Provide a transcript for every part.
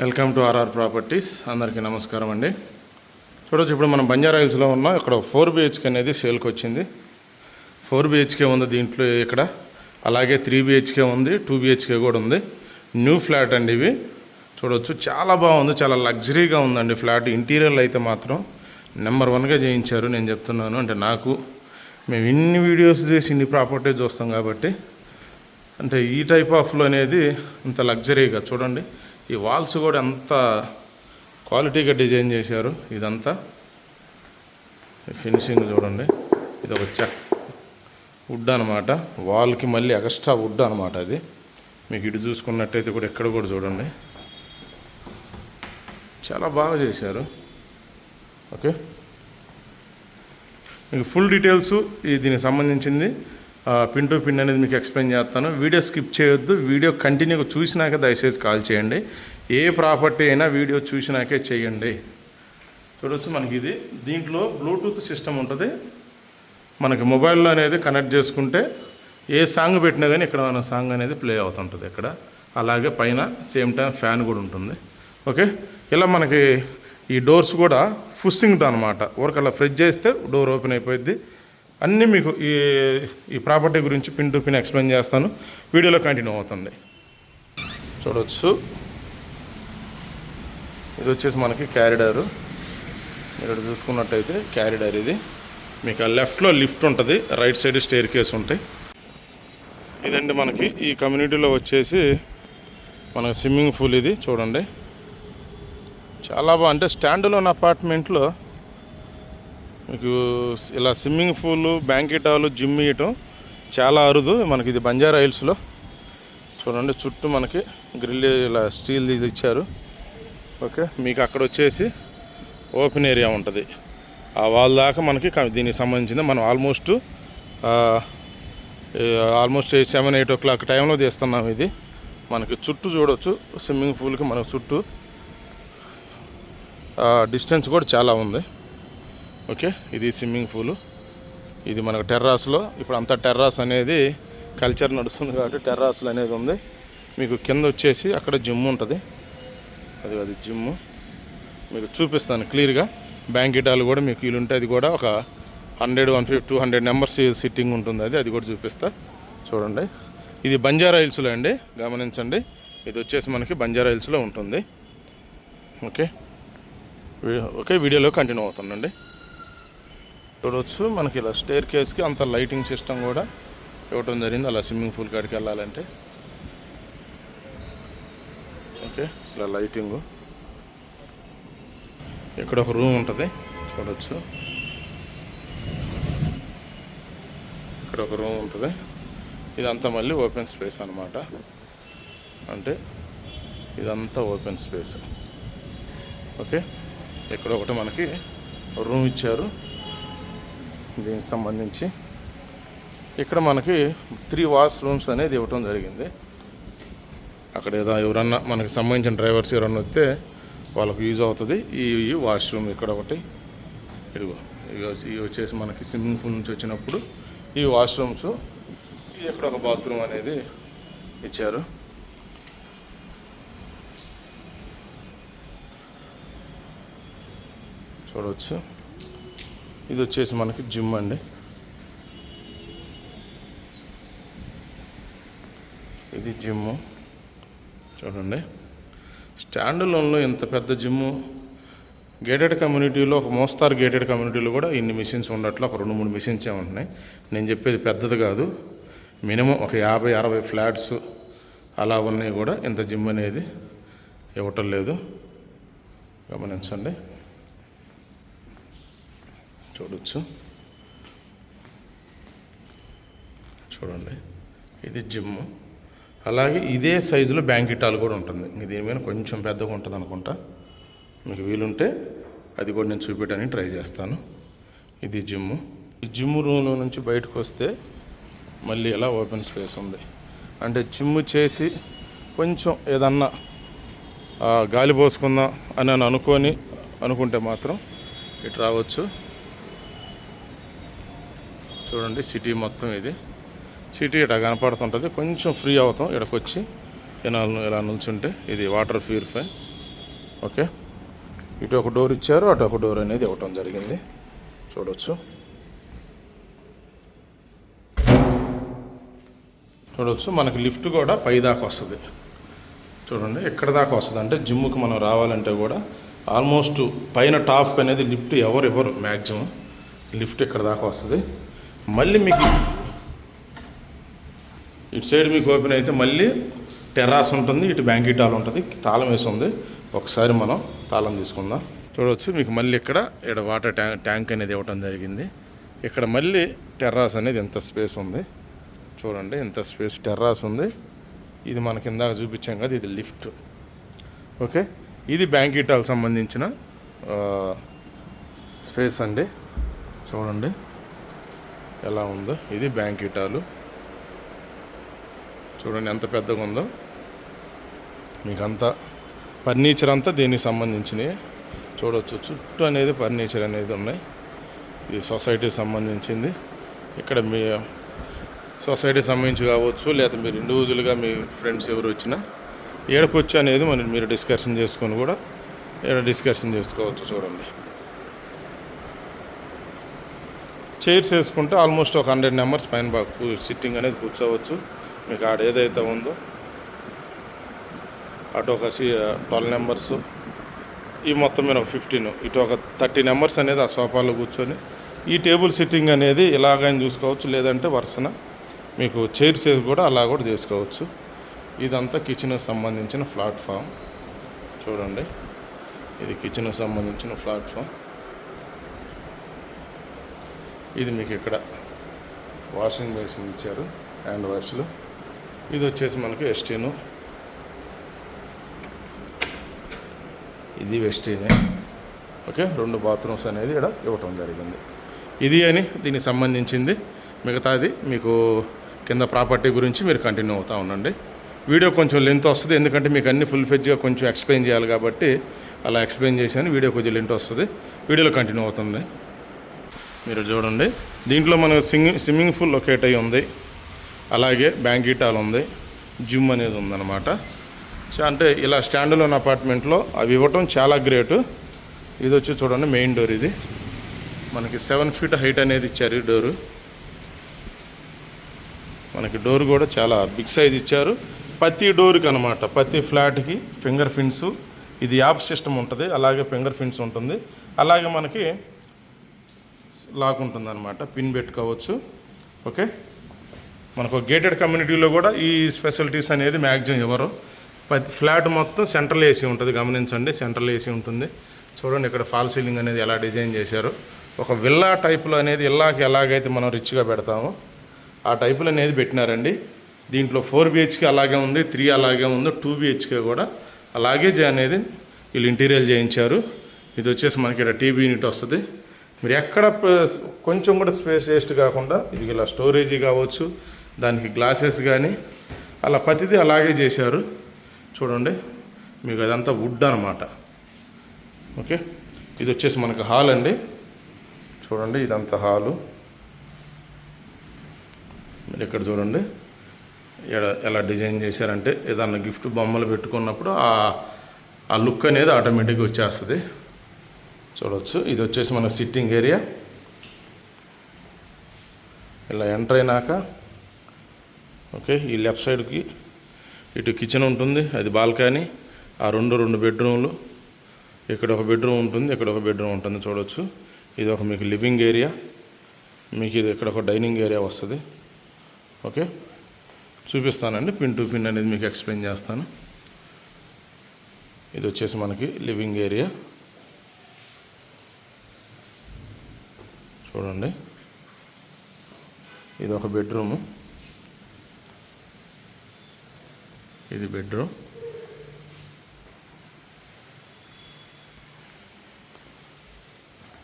Welcome to RR properties. అందరికీ నమస్కారం అండి. చూడొచ్చు ఇప్పుడు మనం బంజారా హిల్స్లో ఉన్నాం ఇక్కడ ఫోర్ బిహెచ్కే అనేది సేల్కి వచ్చింది. ఫోర్ బిహెచ్కే ఉంది దీంట్లో ఇక్కడ. అలాగే త్రీ బిహెచ్కే ఉంది టూ బిహెచ్కే కూడా ఉంది. న్యూ ఫ్లాట్ అండి ఇవి. చూడొచ్చు చాలా బాగుంది చాలా లగ్జరీగా ఉందండి ఫ్లాట్. ఇంటీరియర్లు అయితే మాత్రం నెంబర్ వన్గా చేయించారు నేను చెప్తున్నాను. అంటే నాకు మేము ఇన్ని వీడియోస్ చేసి ఇన్ని ప్రాపర్టీస్ చూస్తాం కాబట్టి అంటే ఈ టైప్ ఆఫ్లో అనేది ఇంత లగ్జరీగా చూడండి. ఈ వాల్స్ కూడా ఎంత క్వాలిటీగా డిజైన్ చేశారు ఇదంతా. ఫినిషింగ్ చూడండి. ఇది ఒక చెక్ వుడ్ అనమాట వాల్కి మళ్ళీ ఎక్స్ట్రా వుడ్ అనమాట అది. మీకు ఇటు చూసుకున్నట్టయితే కూడా ఎక్కడ కూడా చూడండి. చాలా బాగా చేశారు. ఓకే. మీకు ఫుల్ డీటెయిల్స్ ఈ దీనికి సంబంధించింది. పిన్ టు పిన్ అనేది మీకు ఎక్స్ప్లెయిన్ చేస్తాను. వీడియో స్కిప్ చేయొద్దు. వీడియో కంటిన్యూగా చూసినాక దయచేసి కాల్ చేయండి. ఏ ప్రాపర్టీ అయినా వీడియో చూసినాకే చేయండి. చూడొచ్చు మనకి ఇది. దీంట్లో బ్లూటూత్ సిస్టమ్ ఉంటుంది. మనకి మొబైల్లో అనేది కనెక్ట్ చేసుకుంటే ఏ సాంగ్ పెట్టినా కానీ ఇక్కడ మన సాంగ్ అనేది ప్లే అవుతుంటుంది ఇక్కడ అలాగే పైన సేమ్ టైం ఫ్యాన్ కూడా ఉంటుంది. ఓకే ఇలా మనకి ఈ డోర్స్ కూడా ఫుస్సింగ్ అనమాట ఊరికల్లా ఫ్రిడ్జ్ చేస్తే డోర్ ఓపెన్ అయిపోయింది అన్నీ మీకు ఈ ఈ ప్రాపర్టీ గురించి పిన్ టు పిన్ ఎక్స్ప్లెయిన్ చేస్తాను. వీడియోలో కంటిన్యూ అవుతుంది. చూడవచ్చు ఇది వచ్చేసి మనకి క్యారిడారు. మీరు ఇక్కడ చూసుకున్నట్టయితే క్యారిడార్ ఇది. మీకు ఆ లెఫ్ట్లో లిఫ్ట్ ఉంటుంది. రైట్ సైడ్ స్టేర్ కేస్ ఉంటాయి. ఇదండి మనకి ఈ కమ్యూనిటీలో వచ్చేసి మన స్విమ్మింగ్ పూల్ ఇది. చూడండి. చాలా బాగా అంటే స్టాండ్లోన్ అపార్ట్మెంట్లో మీకు ఇలా swimming pool banquet hall gym ఇయటం చాలా అరుదు. మనకి ఇది బంజారా హిల్స్లో. చూడండి చుట్టూ మనకి గ్రిల్ ఇలా స్టీల్ ఇచ్చారు. ఓకే మీకు అక్కడ వచ్చేసి ఓపెన్ ఏరియా ఉంటుంది. ఆ వాళ్ళ దాకా మనకి దీనికి సంబంధించింది మనం almost almost seven eight o'clock టైంలో తీస్తున్నాం ఇది. మనకి చుట్టూ చూడవచ్చు స్విమ్మింగ్ పూల్కి మనకు చుట్టూ. డిస్టెన్స్ కూడా చాలా ఉంది. ఓకే ఇది స్విమ్మింగ్ పూలు. ఇది మనకు టెర్రాస్లో. ఇప్పుడు అంతా టెర్రాస్ అనేది కల్చర్ నడుస్తుంది కాబట్టి టెర్రాస్లు అనేది ఉంది. మీకు కింద వచ్చేసి అక్కడ జిమ్ ఉంటుంది. అది అది జిమ్ మీకు చూపిస్తాను క్లియర్గా. బ్యాంకిటాలు కూడా మీకు వీలు ఉంటే అది కూడా ఒక hundred one fifty two hundred numbers sitting ఉంటుంది అది. అది కూడా చూపిస్తా. చూడండి. ఇది బంజారా హిల్స్లో అండి. గమనించండి. ఇది వచ్చేసి మనకి బంజారా హిల్స్లో ఉంటుంది. ఓకే. ఓకే వీడియోలో కంటిన్యూ అవుతుందండి చూడవచ్చు మనకి ఇలా స్టేర్ కేస్కి అంత లైటింగ్ సిస్టమ్ కూడా ఇవ్వటం జరిగింది. అలా స్విమ్మింగ్ పూల్ కాడికి వెళ్ళాలంటే. ఓకే ఇలా లైటింగు ఇక్కడ ఒక రూమ్ ఉంటుంది. చూడవచ్చు ఇక్కడ ఒక రూమ్ ఉంటుంది. ఇదంతా మళ్ళీ ఓపెన్ స్పేస్ అనమాట అంటే ఇదంతా ఓపెన్ స్పేస్ ఓకే ఇక్కడ ఒకటి మనకి రూమ్ ఇచ్చారు. దీనికి సంబంధించి ఇక్కడ మనకి త్రీ వాష్ రూమ్స్ అనేది ఇవ్వటం జరిగింది. అక్కడ ఏదో ఎవరన్నా మనకి సంబంధించిన డ్రైవర్స్ ఎవరన్నా వస్తే వాళ్ళకు యూజ్ అవుతుంది. ఈ వాష్రూమ్ ఇక్కడ ఒకటి. ఇదిగో ఇవి ఇవి వచ్చేసి మనకి స్విమ్మింగ్ పూల్ నుంచి వచ్చినప్పుడు ఈ వాష్రూమ్స్ ఇది ఇక్కడ ఒక బాత్రూమ్ అనేది ఇచ్చారు. చూడవచ్చు ఇది వచ్చేసి మనకి జిమ్ అండి. ఇది జిమ్ చూడండి. స్టాండ్ లోన్లో ఇంత పెద్ద జిమ్ము గేటెడ్ కమ్యూనిటీలో ఒక మోస్తారు గేటెడ్ కమ్యూనిటీలో కూడా ఇన్ని మిషన్స్ ఉండట్లు ఒక రెండు మూడు మిషన్స్ ఉంటున్నాయి. నేను చెప్పేది పెద్దది కాదు. మినిమం ఒక యాభై అరవై ఫ్లాట్స్ అలా ఉన్నాయి కూడా. ఇంత జిమ్ అనేది ఇవ్వటం లేదు. గమనించండి. చూడొచ్చు. చూడండి. ఇది జిమ్. అలాగే ఇదే సైజులో బ్యాంకెట్ హాల్ కూడా ఉంటుంది. ఇంక దీని మీద కొంచెం పెద్దగా ఉంటుంది అనుకుంటా. మీకు వీలుంటే అది కూడా నేను చూపించడానికి ట్రై చేస్తాను. ఇది జిమ్. ఈ జిమ్ రూమ్లో నుంచి బయటకు వస్తే మళ్ళీ ఇలా ఓపెన్ స్పేస్ ఉంది. అంటే జిమ్ చేసి కొంచెం ఏదన్నా గాలి పోసుకుందాం అని అని అనుకొని అనుకుంటే మాత్రం ఇటు రావచ్చు. చూడండి సిటీ మొత్తం ఇది. సిటీ ఇట్లా కనపడుతుంటుంది. కొంచెం ఫ్రీ అవుతాం ఇక్కడికి వచ్చి ఇలా ఇలా నిల్చుంటే ఇది వాటర్ ప్యూరిఫై ఓకే? ఇటు ఒక డోర్ ఇచ్చారు అటు ఒక డోర్ అనేది ఇవ్వటం జరిగింది. చూడవచ్చు చూడవచ్చు మనకి లిఫ్ట్ కూడా పై దాకా వస్తుంది. చూడండి ఎక్కడ దాకా వస్తుంది? అంటే జిమ్కి మనం రావాలంటే కూడా ఆల్మోస్ట్ పైన టాప్ అనేది లిఫ్ట్ ఎవరు ఎవరు మ్యాక్సిమం లిఫ్ట్ ఇక్కడ దాకా వస్తుంది? మళ్ళీ మీకు ఇటు సైడ్ మీకు ఓపెన్ అయితే మళ్ళీ టెర్రాస్ ఉంటుంది ఇటు బ్యాంకీ టాల్ ఉంటుంది తాళం వేసి ఉంది. ఒకసారి మనం తాళం తీసుకుందాం. చూడవచ్చు మీకు మళ్ళీ ఇక్కడ ఇక్కడ వాటర్ ట్యాంక్ ట్యాంక్ అనేది ఇవ్వటం జరిగింది. ఇక్కడ మళ్ళీ టెర్రాస్ అనేది ఎంత స్పేస్ ఉంది? చూడండి ఎంత స్పేస్ టెర్రాస్ ఉంది. ఇది మనకి ఇందాక చూపించాం కదా ఇది లిఫ్ట్. ఓకే? ఇది బ్యాంకెట్ సంబంధించిన స్పేస్ అండి. చూడండి. ఎలా ఉందో. ఇది బ్యాంకెట్ చూడండి ఎంత పెద్దగా ఉందో. మీకు అంతా ఫర్నిచర్ అంతా దీనికి సంబంధించినవి చూడవచ్చు చుట్టూ అనేది ఫర్నిచర్ అనేది ఉన్నాయి. ఇది సొసైటీకి సంబంధించింది. ఇక్కడ మీ సొసైటీకి సంబంధించి కావచ్చు లేదా మీరు ఇండివిజువల్గా మీ ఫ్రెండ్స్ ఎవరు వచ్చినా ఏడకొచ్చు అనేది మనం మీరు డిస్కషన్ చేసుకొని కూడా ఏడ డిస్కషన్ చేసుకోవచ్చు చూడండి. చైర్స్ వేసుకుంటే ఆల్మోస్ట్ ఒక హండ్రెడ్ నెంబర్స్ పైన సిట్టింగ్ అనేది కూర్చోవచ్చు. మీకు ఆడ ఏదైతే ఉందో. అటు ఒక సి ట్వెల్వ్ నెంబర్స్ ఈ మొత్తం మీద ఒక ఫిఫ్టీన్ ఇటు ఒక థర్టీ నెంబర్స్ అనేది ఆ సోఫాలో కూర్చొని. ఈ టేబుల్ సిట్టింగ్ అనేది ఇలాగైనా చూసుకోవచ్చు. లేదంటే వరుసన మీకు చైర్స్ వేసి కూడా అలా కూడా చేసుకోవచ్చు. ఇదంతా కిచెన్కి సంబంధించిన ప్లాట్ఫామ్ చూడండి. ఇది కిచెన్కి సంబంధించిన ప్లాట్ఫామ్ ఇది మీకు ఇక్కడ వాషింగ్ మెషిన్ ఇచ్చారు హ్యాండ్ వాష్లు ఇది వచ్చేసి మనకి ఎస్టీను ఇది వెస్టీనే ఓకే రెండు బాత్రూమ్స్ అనేది ఇక్కడ ఇవ్వటం జరిగింది. ఇది అని దీనికి సంబంధించింది. మిగతాది మీకు కింద ప్రాపర్టీ గురించి మీరు కంటిన్యూ అవుతూ ఉండండి. వీడియో కొంచెం లెంత్ వస్తుంది ఎందుకంటే మీకు అన్ని ఫుల్ ఫెజ్గా కొంచెం ఎక్స్ప్లెయిన్ చేయాలి కాబట్టి అలా ఎక్స్ప్లెయిన్ చేశాను వీడియో కొంచెం లెంత్ వస్తుంది. వీడియోలో కంటిన్యూ అవుతుంది. మీరు చూడండి. దీంట్లో మనకు సింగ్ స్విమ్మింగ్ పూల్ లొకేట్ అయి ఉంది. అలాగే బ్యాంకెట్ హాల్ ఉంది. జిమ్ అనేది ఉందన్నమాట. అంటే ఇలా స్టాండ్లోన్ అపార్ట్మెంట్లో అవి ఇవ్వటం చాలా గ్రేటు. ఇది వచ్చి చూడండి మెయిన్ డోర్ ఇది. మనకి సెవెన్ ఫీట్ హైట్ అనేది ఇచ్చారు ఈ డోరు. మనకి డోర్ కూడా చాలా బిగ్ సైజ్ ఇచ్చారు. ప్రతి డోర్కి అనమాట ప్రతి ఫ్లాట్కి ఫింగర్ ప్రింట్స్. ఇది యాప్ సిస్టమ్ ఉంటుంది అలాగే ఫింగర్ ప్రింట్స్ ఉంటుంది. అలాగే మనకి లాక్ ఉంటుంది అనమాట పిన్ పెట్టుకోవచ్చు. ఓకే? మనకు గేటెడ్ కమ్యూనిటీలో కూడా ఈ స్పెషాలిటీస్ అనేది మ్యాక్సిమం ఎవరు? ఫ్లాట్ మొత్తం సెంట్రల్ ఏసీ ఉంటుంది. గమనించండి. సెంట్రల్ ఏసీ ఉంటుంది. చూడండి ఇక్కడ ఫాల్ సీలింగ్ అనేది ఎలా డిజైన్ చేశారు. ఒక విల్లా టైప్లో అనేది ఇల్లాకి ఎలాగైతే మనం రిచ్గా పెడతామో ఆ టైపులు అనేది పెట్టినారండి. దీంట్లో ఫోర్ బిహెచ్కే అలాగే ఉంది త్రీ అలాగే ఉంది టూ బిహెచ్కే కూడా. అలాగే అనేది వీళ్ళు ఇంటీరియర్ చేయించారు. ఇది వచ్చేసి మనకి ఇక్కడ టీవీ యూనిట్ వస్తుంది. మీరు ఎక్కడ కొంచెం కూడా స్పేస్ వేస్ట్ కాకుండా ఇది ఇలా స్టోరేజీ కావచ్చు దానికి గ్లాసెస్ కానీ అలా ప్రతిదీ అలాగే చేశారు. చూడండి మీకు అదంతా వుడ్ అనమాట ఓకే? ఇది వచ్చేసి మనకు హాల్ అండి. చూడండి ఇదంతా హాలు. మీరు ఇక్కడ చూడండి ఎలా డిజైన్ చేశారంటే ఏదన్నా గిఫ్ట్ బొమ్మలు పెట్టుకున్నప్పుడు ఆ ఆ లుక్ అనేది ఆటోమేటిక్గా వచ్చేస్తుంది. చూడవచ్చు ఇది వచ్చేసి మన సిట్టింగ్ ఏరియా ఇలా ఎంటర్ అయినాక ఓకే ఈ లెఫ్ట్ సైడ్కి ఇటు కిచెన్ ఉంటుంది అది బాల్కనీ ఆ రెండు రెండు బెడ్రూమ్లు ఇక్కడ ఒక బెడ్రూమ్ ఉంటుంది ఇక్కడ ఒక బెడ్రూమ్ ఉంటుంది చూడవచ్చు ఇది ఒక మీకు లివింగ్ ఏరియా మీకు ఇది ఇక్కడ ఒక డైనింగ్ ఏరియా వస్తుంది. ఓకే చూపిస్తానండి. పిన్ టు పిన్ అనేది మీకు ఎక్స్ప్లెయిన్ చేస్తాను. ఇది వచ్చేసి మనకి లివింగ్ ఏరియా చూడండి. ఇది ఒక బెడ్రూము. ఇది బెడ్రూమ్.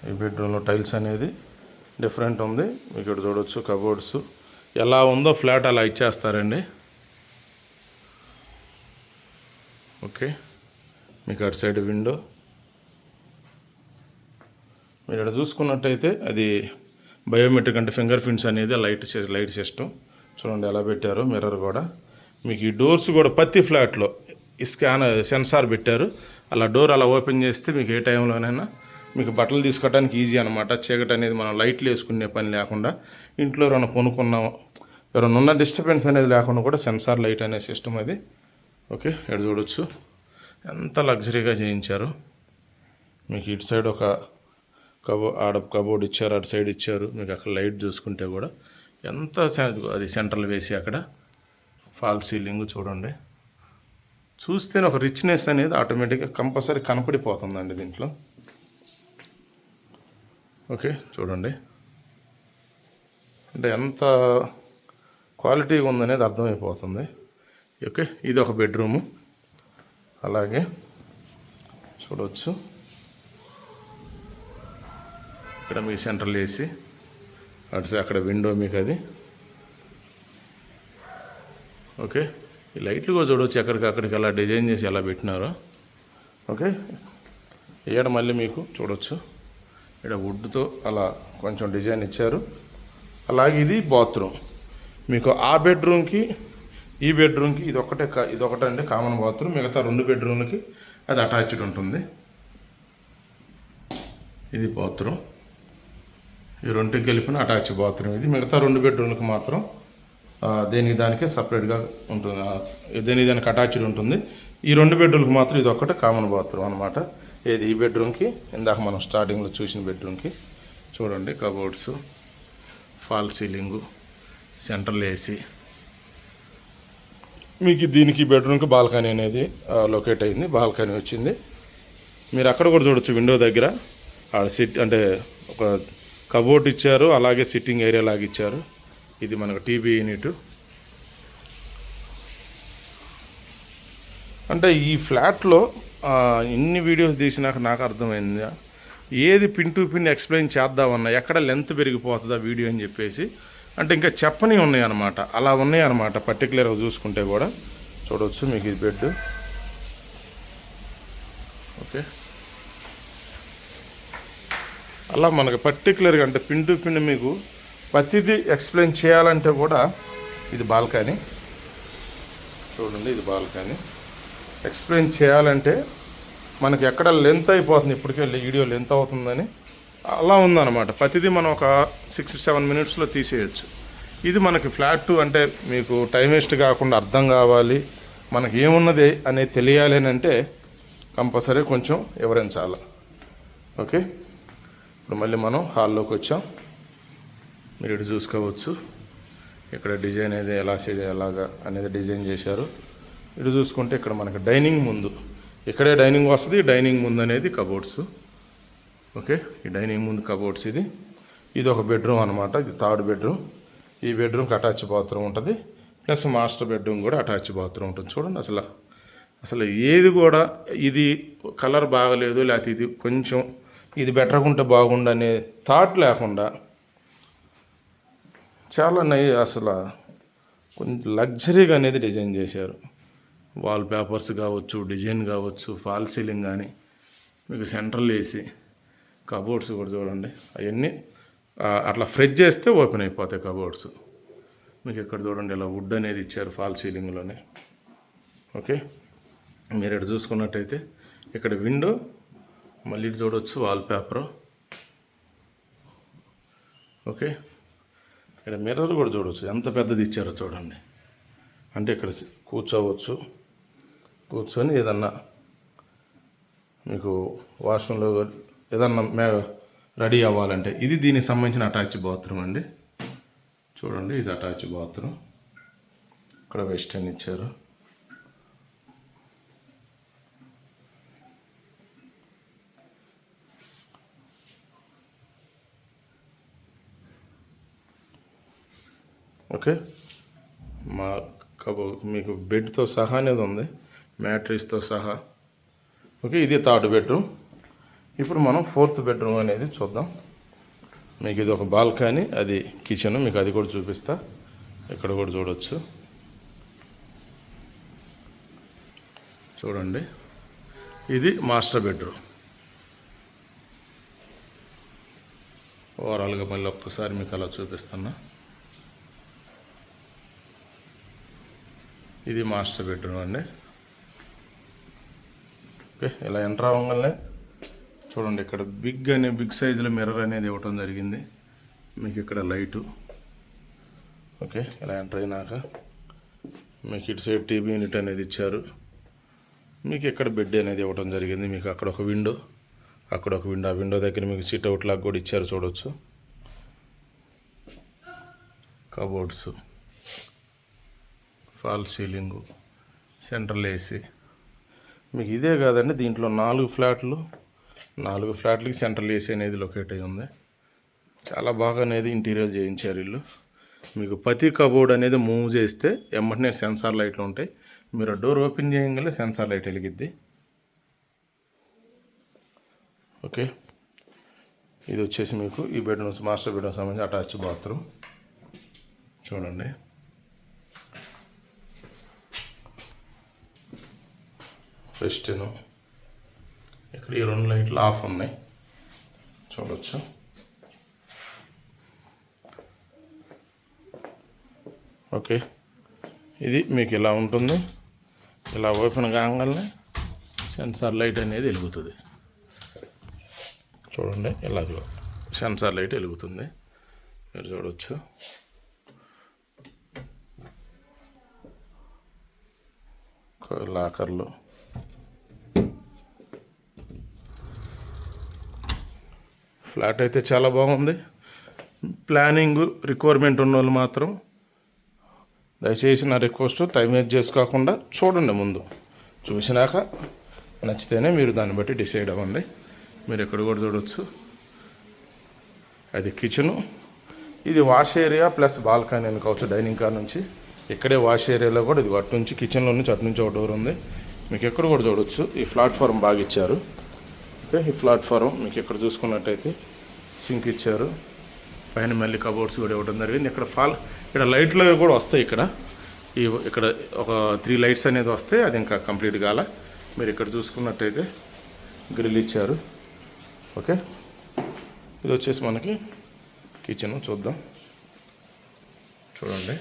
ఈ బెడ్రూమ్లో టైల్స్ అనేది డిఫరెంట్ ఉంది. మీకు ఇక్కడ చూడవచ్చు కబోర్డ్స్. ఎలా ఉందో ఫ్లాట్ అలా ఇచ్చేస్తారండి. ఓకే. మీకు అటు సైడ్ విండో. మీరు ఇక్కడ చూసుకున్నట్టయితే అది బయోమెట్రిక్ అంటే ఫింగర్ ప్రింట్స్ అనేది లైట్ లైట్ సిస్టమ్. చూడండి ఎలా పెట్టారు మిర్రర్ కూడా. మీకు ఈ డోర్స్ కూడా ప్రతి ఫ్లాట్లో ఈ స్కాన్ సెన్సార్ పెట్టారు. అలా డోర్ అలా ఓపెన్ చేస్తే మీకు ఏ టైంలోనైనా మీకు బట్టలు తీసుకోవడానికి ఈజీ అనమాట చీకటి అనేది మనం లైట్లు వేసుకునే పని లేకుండా ఇంట్లో ఎవరైనా కొనుక్కున్నాం ఎవరైనా ఉన్న డిస్టర్బెన్స్ అనేది లేకుండా కూడా సెన్సార్ లైట్ అనే సిస్టమ్ అది. ఓకే ఇక్కడ చూడొచ్చు. ఎంత లగ్జరీగా చేయించారు. మీకు ఇటు సైడ్ ఒక కబో ఆడ కబోర్డ్ ఇచ్చారు అటు సైడ్ ఇచ్చారు. మీకు అక్కడ లైట్ చూసుకుంటే కూడా ఎంత సె- అది సెంట్రల్ వేసి అక్కడ ఫాల్ సీలింగ్ చూడండి. చూస్తేనే ఒక రిచ్నెస్ అనేది ఆటోమేటిక్గా కంపల్సరీ కనపడిపోతుందండి దీంట్లో. ఓకే చూడండి. అంటే ఎంత క్వాలిటీగా ఉందనేది అర్థమైపోతుంది. ఓకే ఇది ఒక బెడ్రూము. అలాగే చూడవచ్చు ఇక్కడ మీ సెంట్రల్ ఏసీ అటు అక్కడ విండో మీకు అది. ఓకే? ఈ లైట్లు కూడా చూడవచ్చు ఎక్కడికి అక్కడికి అలా డిజైన్ చేసి ఎలా పెట్టినారో. ఓకే? ఈడ మళ్ళీ మీకు చూడవచ్చు ఇక్కడ వుడ్తో అలా కొంచెం డిజైన్ ఇచ్చారు. అలాగే ఇది బాత్రూమ్. మీకు ఆ బెడ్రూమ్కి ఈ బెడ్రూమ్కి ఇది ఒకటే ఇది ఒకటే అంటే కామన్ బాత్రూమ్. మిగతా రెండు బెడ్రూమ్లకి అది అటాచ్డ్ ఉంటుంది. ఇది బాత్రూమ్. ఈ రెండుకి కలిపిన అటాచ్ బాత్రూమ్ ఇది. మిగతా రెండు బెడ్రూమ్లకు మాత్రం దేనికి దానికే సపరేట్గా ఉంటుంది దేనికి దానికి అటాచ్డ్ ఉంటుంది. ఈ రెండు బెడ్రూమ్కి మాత్రం ఇది ఒక్కటే కామన్ బాత్రూమ్ అనమాట ఏది? ఈ బెడ్రూమ్కి ఇందాక మనం స్టార్టింగ్లో చూసిన బెడ్రూమ్కి చూడండి cupboards fall ceiling central AC మీకు దీనికి బెడ్రూమ్కి బాల్కనీ అనేది లొకేట్ అయింది బాల్కనీ వచ్చింది. మీరు అక్కడ కూడా చూడొచ్చు విండో దగ్గర. ఆడ సిట్ అంటే ఒక కబోర్డ్ ఇచ్చారు అలాగే సిట్టింగ్ ఏరియా లాగా ఇచ్చారు. ఇది మనకు టీవీ యూనిట్ అంటే ఈ ఫ్లాట్లో ఎన్ని ఇన్ని వీడియోస్ తీసినాక నాకు అర్థమైంది? ఏది పిన్ టు పిన్ ఎక్స్ప్లెయిన్ చేద్దామన్నా ఎక్కడ లెంత్ పెరిగిపోతుందా వీడియో అని చెప్పేసి అంటే ఇంకా చెప్పని ఉన్నాయి అనమాట అలా ఉన్నాయి అనమాట పర్టికులర్గా చూసుకుంటే కూడా. చూడవచ్చు మీకు ఇది బెడ్ ఓకే అలా మనకు పర్టికులర్గా అంటే పిన్ టు పిన్ మీకు ప్రతిదీ ఎక్స్ప్లెయిన్ చేయాలంటే కూడా ఇది బాల్కనీ. చూడండి ఇది బాల్కనీ. ఎక్స్ప్లెయిన్ చేయాలంటే మనకి ఎక్కడ లెంత్ అయిపోతుంది? ఇప్పటికే వీడియో లెంత్ అవుతుందని అలా ఉందన్నమాట. ప్రతిదీ మనం ఒక సిక్స్ సెవెన్ మినిట్స్లో తీసేయచ్చు. ఇది మనకి ఫ్లాట్ అంటే మీకు టైం వేస్ట్ కాకుండా అర్థం కావాలి. మనకి ఏమున్నది అనేది తెలియాలి అని అంటే కంపల్సరీ కొంచెం వివరించాలి. ఓకే ఇప్పుడు మళ్ళీ మనం హాల్లోకి వచ్చాం. మీరు ఇటు చూసుకోవచ్చు. ఇక్కడ డిజైన్ అనేది ఎలా చేయాలి ఎలాగా అనేది డిజైన్ చేశారు. ఇటు చూసుకుంటే ఇక్కడ మనకి డైనింగ్ ముందు ఇక్కడే డైనింగ్ వస్తుంది డైనింగ్ ముందు అనేది కబోర్డ్స్. ఓకే ఈ డైనింగ్ ముందు కబోర్డ్స్ ఇది. ఇది ఒక బెడ్రూమ్ అనమాట ఇది థర్డ్ బెడ్రూమ్. ఈ బెడ్రూమ్కి అటాచ్ బాత్రూమ్ ఉంటుంది. ప్లస్ మాస్టర్ బెడ్రూమ్ కూడా అటాచ్ బాత్రూమ్ ఉంటుంది. చూడండి అసలు అసలు ఏది కూడా ఇది కలర్ బాగలేదు లేకపోతే ఇది కొంచెం ఇది బెటర్గా ఉంటే బాగుండనే థాట్ లేకుండా చాలా నై అసలు కొంచెం లగ్జరీగా అనేది డిజైన్ చేశారు. వాల్ పేపర్స్ కావచ్చు డిజైన్ కావచ్చు ఫాల్ సీలింగ్ కానీ మీకు సెంట్రల్ వేసి కబోర్డ్స్ కూడా చూడండి. అవన్నీ అట్లా ఫ్రెజ్ చేస్తే ఓపెన్ అయిపోతాయి కబోర్డ్స్ మీకు ఇక్కడ చూడండి ఇలా వుడ్ అనేది ఇచ్చారు ఫాల్ సీలింగ్లోనే ఓకే మీరు ఇక్కడ చూసుకున్నట్టయితే ఇక్కడ విండో మళ్ళీ చూడవచ్చు వాల్ పేపరు ఓకే ఇక్కడ మిర్రర్ కూడా చూడవచ్చు ఎంత పెద్దది ఇచ్చారో చూడండి. అంటే ఇక్కడ కూర్చోవచ్చు. కూర్చొని ఏదన్నా మీకు వాష్రూమ్లో ఏదన్నా మే రెడీ అవ్వాలంటే ఇది దీనికి సంబంధించిన అటాచ్ బాత్రూమ్ అండి. చూడండి ఇది అటాచ్ బాత్రూమ్ ఇక్కడ వెస్టర్న్ ఇచ్చారు. ఓకే. మా కబో మీకు బెడ్తో సహా అనేది ఉంది. మ్యాట్రిస్తో సహా. ఓకే ఇది థర్డ్ బెడ్రూమ్. ఇప్పుడు మనం ఫోర్త్ బెడ్రూమ్ అనేది చూద్దాం. మీకు ఇది ఒక బాల్కనీ అది కిచెన్ మీకు అది కూడా చూపిస్తా. ఇక్కడ కూడా చూడవచ్చు చూడండి. ఇది మాస్టర్ బెడ్రూమ్. ఓవరాల్గా మళ్ళీ ఒక్కసారి మీకు అలా చూపిస్తున్నా. ఇది మాస్టర్ బెడ్రూమ్ అండి. ఓకే ఇలా ఎంటర్ అవ్వగానే చూడండి ఇక్కడ బిగ్ అనే బిగ్ సైజులో మిర్రర్ అనేది ఇవ్వటం జరిగింది. మీకు ఇక్కడ లైటు. ఓకే ఇలా ఎంటర్ అయినాక మీకు ఇటు సైడ్ టీవీ యూనిట్ అనేది ఇచ్చారు. మీకు ఇక్కడ బెడ్ అనేది ఇవ్వడం జరిగింది. మీకు అక్కడ ఒక విండో అక్కడ ఒక విండో. ఆ విండో దగ్గర మీకు సీట్ అవుట్ లాగా కూడా ఇచ్చారు చూడొచ్చు. Cupboards fall ceiling central AC మీకు ఇదే కాదండి దీంట్లో నాలుగు ఫ్లాట్లు నాలుగు ఫ్లాట్లకి సెంట్రల్ ఏసీ అనేది లొకేట్ అయి ఉంది. చాలా బాగా అనేది ఇంటీరియర్ చేయించారు ఇల్లు మీకు ప్రతి కబోర్డ్ అనేది మూవ్ చేస్తే ఎమ్మటనే సెన్సార్ లైట్లు ఉంటాయి. మీరు డోర్ ఓపెన్ చేయగానే సెన్సార్ లైట్ వెలిగిద్ది. ఓకే. ఇది వచ్చేసి మీకు ఈ బెడ్రూమ్స్ మాస్టర్ బెడ్రూమ్ సంబంధించి అటాచ్ బాత్రూమ్. చూడండి. వెస్టర్న్. ఇక్కడ ఈ రెండు లైట్లు ఆఫ్ ఉన్నాయి. చూడొచ్చు. ఓకే. ఇది మీకు ఇలా ఉంటుంది? ఇలా ఓపెన్ కాగానే సెన్సార్ లైట్ అనేది వెలుగుతుంది. చూడండి ఇలా సెన్సార్ లైట్ వెలుగుతుంది. మీరు చూడవచ్చు లాకర్లు. ఫ్లాట్ అయితే చాలా బాగుంది. ప్లానింగ్ రిక్వైర్మెంట్ ఉన్న వాళ్ళు మాత్రం దయచేసి నా రిక్వెస్ట్ టైం వేస్ట్ చేసుకోకుండా చూడండి ముందు. చూసినాక నచ్చితేనే మీరు దాన్ని బట్టి డిసైడ్ అవ్వండి. మీరు ఎక్కడ కూడా చూడవచ్చు అది కిచెను ఇది వాష్ ఏరియా ప్లస్ బాల్కనీ అనుకోవచ్చు డైనింగ్ కార్ నుంచి. ఇక్కడే వాష్ ఏరియాలో కూడా ఇది అటు నుంచి కిచెన్లో నుంచి అటు నుంచి ఒక డోర్ ఉంది. మీకు ఎక్కడ కూడా చూడవచ్చు ఈ ప్లాట్ఫారం బాగా ఇచ్చారు. ఓకే ఈ ప్లాట్ఫారం మీకు ఇక్కడ చూసుకున్నట్టయితే సింక్ ఇచ్చారు. పైన మళ్ళీ కబోర్డ్స్ కూడా ఇవ్వడం జరిగింది. ఇక్కడ ఫాల్ ఇక్కడ లైట్లు కూడా వస్తాయి ఇక్కడ. ఈ ఇక్కడ ఒక త్రీ లైట్స్ అనేది వస్తే అది ఇంకా కంప్లీట్ కాల. మీరు ఇక్కడ చూసుకున్నట్టయితే గ్రిల్ ఇచ్చారు. ఓకే? ఇది వచ్చేసి మనకి కిచెన్ చూద్దాం. చూడండి.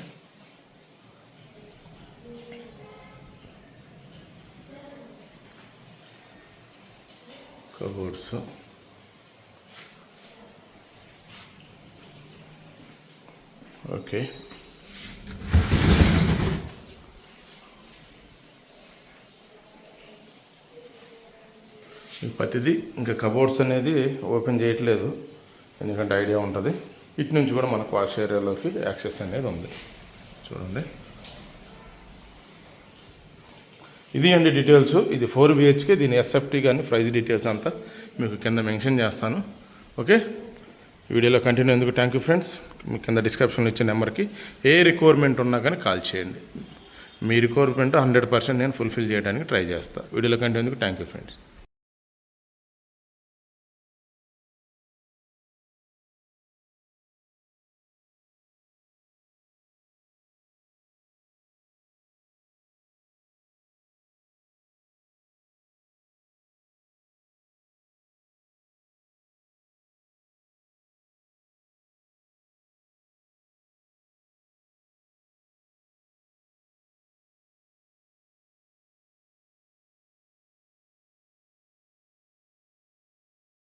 కబోర్డ్స్ ఓకే ప్రతిదీ ఇంకా కబోర్డ్స్ అనేది ఓపెన్ చేయట్లేదు. ఎందుకంటే ఐడియా ఉంటుంది. ఇటు నుంచి కూడా మనకు వాష్ ఏరియాలోకి యాక్సెస్ అనేది ఉంది. చూడండి. ఇది అండి డీటెయిల్స్ ఇది ఫోర్ బిహెచ్కే దీని ఎస్ఎఫ్టీ కానీ ప్రైజ్ డీటెయిల్స్ అంతా మీకు కింద మెన్షన్ చేస్తాను. ఓకే వీడియోలో కంటిన్యూ ఎందుకు? థ్యాంక్ యూ ఫ్రెండ్స్ మీ కింద డిస్క్రిప్షన్లో ఇచ్చే నెంబర్కి ఏ రిక్వైర్మెంట్ ఉన్నా కానీ కాల్ చేయండి. మీ రిక్వైర్మెంట్ హండ్రెడ్ పర్సెంట్ నేను ఫుల్ఫిల్ చేయడానికి ట్రై చేస్తాను వీడియోలో కంటిన్యూ ఎందుకు? Thank you friends